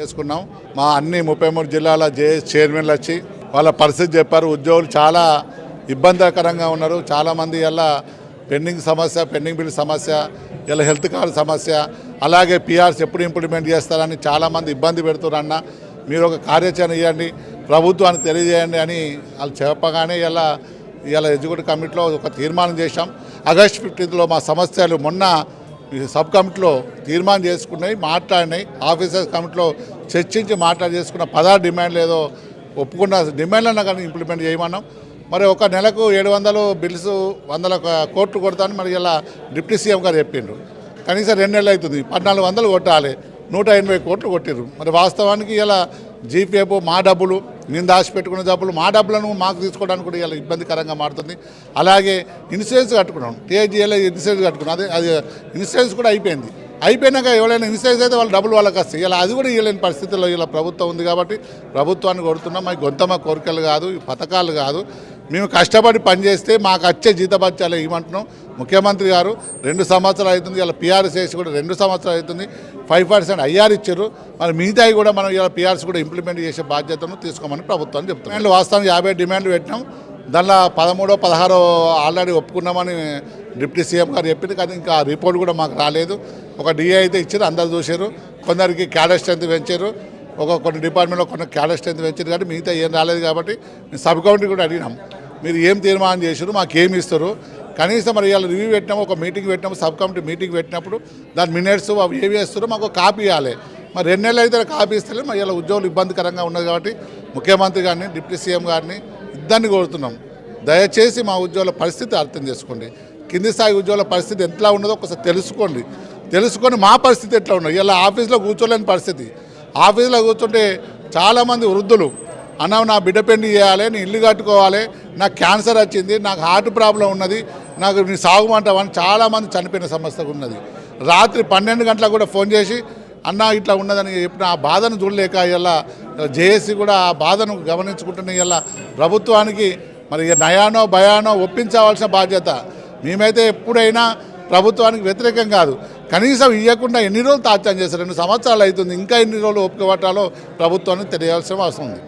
చేసుకున్నాం. మా అన్ని ముప్పై మూడు జిల్లాల జేఎస్ చైర్మన్లు వచ్చి వాళ్ళ పరిస్థితి చెప్పారు. ఉద్యోగులు చాలా ఇబ్బందికరంగా ఉన్నారు. చాలామంది ఇలా పెండింగ్ సమస్య పెండింగ్ బిల్ సమస్య ఇలా హెల్త్ కార్డు సమస్య అలాగే పిఆర్స్ ఎప్పుడు ఇంప్లిమెంట్ చేస్తారని చాలామంది ఇబ్బంది పెడుతున్నారన్న మీరు ఒక కార్యాచరణ ఇవ్వండి ప్రభుత్వానికి తెలియజేయండి అని వాళ్ళు చెప్పగానే ఇలా ఇలా ఎగ్జిక్యూటివ్ కమిటీలో ఒక తీర్మానం చేశాం. ఆగస్ట్ ఫిఫ్టీన్త్లో మా సమస్యలు మొన్న సబ్ కమిటీలో తీర్మానం చేసుకున్నాయి మాట్లాడినాయి. ఆఫీసర్స్ కమిటీలో చర్చించి మాట్లాడి చేసుకున్న పదహారు డిమాండ్లు ఏదో ఒప్పుకున్న డిమాండ్లన్నా కానీ ఇంప్లిమెంట్ చేయమన్నాం. మరి ఒక నెలకు ఏడు వందలు బిల్స్ వందల కోట్లు కొడతాను మరి ఇలా డిప్యూటీ సీఎం గారు చెప్పిండ్రు. కనీసం రెండు నెలలు అవుతుంది పద్నాలుగు వందలు కొట్టాలి నూట ఎనభై కోట్లు కొట్టిర్రు. మరి వాస్తవానికి ఇలా జీపీఎఫ్ మా డబ్బులు నేను దాచిపెట్టుకున్న డబ్బులు మా డబ్బులను మాకు తీసుకోవడానికి కూడా ఇలా ఇబ్బందికరంగా మారుతుంది. అలాగే ఇన్సూరెన్స్ కట్టుకున్నాం. టీఐజీఏలో ఇన్సూరెన్స్ కట్టుకున్నాం. అదే అది ఇన్సూరెన్స్ కూడా అయిపోయింది. అయిపోయినాక ఎవరైనా ఇన్సూరెన్స్ అయితే వాళ్ళ డబ్బులు వాళ్ళకి వస్తాయి. ఇలా అది కూడా ఇవ్వలేని పరిస్థితుల్లో ఇలా ప్రభుత్వం ఉంది కాబట్టి ప్రభుత్వాన్ని కొడుతున్నాం మాకు గొంతమ కోరికలు కాదు ఈ పథకాలు కాదు. మేము కష్టపడి పనిచేస్తే మాకు వచ్చే జీతభత్యాలు ఇవ్వమంటున్నాం ముఖ్యమంత్రి గారు రెండు సంవత్సరాలు అవుతుంది ఇలా పీఆర్ఎస్ వేసి కూడా రెండు సంవత్సరాలు అవుతుంది. ఫైవ్ పర్సెంట్ ఐఆర్ ఇచ్చారు. మరి మిగతాయి కూడా మనం ఇలా పీఆర్ఎస్ కూడా ఇంప్లిమెంట్ చేసే బాధ్యతను తీసుకోమని ప్రభుత్వాన్ని చెప్తున్నాం డిమాండ్లు వాస్తవానికి యాభై డిమాండ్లు పెట్టినాం. దానిలో పదమూడో పదహారో ఆల్రెడీ ఒప్పుకున్నామని డిప్యూటీ సీఎం గారు చెప్పింది. కానీ ఇంకా రిపోర్ట్ కూడా మాకు రాలేదు. ఒక డిఏ అయితే ఇచ్చారు అందరు చూశారు. కొందరికి క్యాడర్ స్ట్రెంత్ పెంచారు. ఒక కొన్ని డిపార్ట్మెంట్లో కొన్ని క్యాడర్ స్ట్రెంత్ పెంచారు. కానీ మిగతా ఏం రాలేదు కాబట్టి మేము సబ్ కమిటీ కూడా అడిగినాం. మీరు ఏం తీర్మానం చేశారు మాకు ఏమి ఇస్తారు? కనీసం మరి ఇవాళ రివ్యూ పెట్టినాము ఒక మీటింగ్ పెట్టినాము సబ్ కమిటీ మీటింగ్ పెట్టినప్పుడు దాని మినిట్స్ అవి ఏవి వేస్తారో మాకు కాపీ ఇవ్వాలి. మరి రెండు నెలలు అయితే కాపీ ఇస్తలేదు మరి ఇలా ఉద్యోగులు ఇబ్బందికరంగా ఉన్నది కాబట్టి ముఖ్యమంత్రి గారిని డిప్యూటీ సీఎం గారిని ఇద్దరిని కోరుతున్నాం. దయచేసి మా ఉద్యోగుల పరిస్థితి అర్థం చేసుకోండి. కింది స్థాయి ఉద్యోగుల పరిస్థితి ఎట్లా ఉన్నదో ఒకసారి తెలుసుకోండి. తెలుసుకొని మా పరిస్థితి ఎట్లా ఉన్నది? ఇలా ఆఫీస్లో కూర్చోలేని పరిస్థితి. ఆఫీస్లో కూర్చుంటే చాలామంది వృద్ధులు అన్న నా బిడ్డ పెళ్ళి చేయాలి నేను ఇల్లు కట్టుకోవాలి నాకు క్యాన్సర్ వచ్చింది నాకు హార్ట్ ప్రాబ్లం ఉన్నది నాకు నీ సాగుమంటావని చాలామంది చనిపోయిన సమస్య ఉన్నది. రాత్రి పన్నెండు గంటలకు కూడా ఫోన్ చేసి అన్న ఇట్లా ఉన్నదని చెప్పిన ఆ బాధను చూడలేక ఇలా జేఏసీ కూడా ఆ బాధను గమనించుకుంటున్న ఇలా ప్రభుత్వానికి మరి నయానో భయానో ఒప్పించవలసిన బాధ్యత. మేమైతే ఎప్పుడైనా ప్రభుత్వానికి వ్యతిరేకం కాదు. కనీసం ఇవ్వకుండా ఎన్ని రోజులు తాత్యం చేశారు? రెండు సంవత్సరాలు అవుతుంది. ఇంకా ఎన్ని రోజులు ఒప్పుకోవటాలో ప్రభుత్వానికి తెలియాల్సిన అవసరం ఉంది.